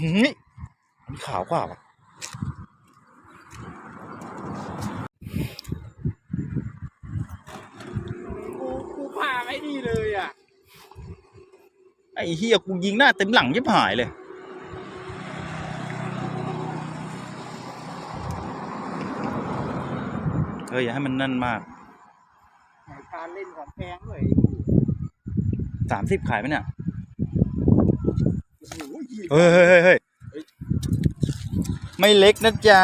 หืออันนี้ขาวกว่าว่ะกูกูพาไม่ดีเลยอะ ไอ้เฮียกูยิงหน้าเต็มหลังยิบหายเลยเฮ้ยอย่าให้มันนั่นมากไหนการเล่นของแพงด้วยสามสิบขายไหมเนี่ยโอ้โหเฮ้ย เฮ้ยเฮ้ยเฮ้ยไม่เล็กนะจ๊ะ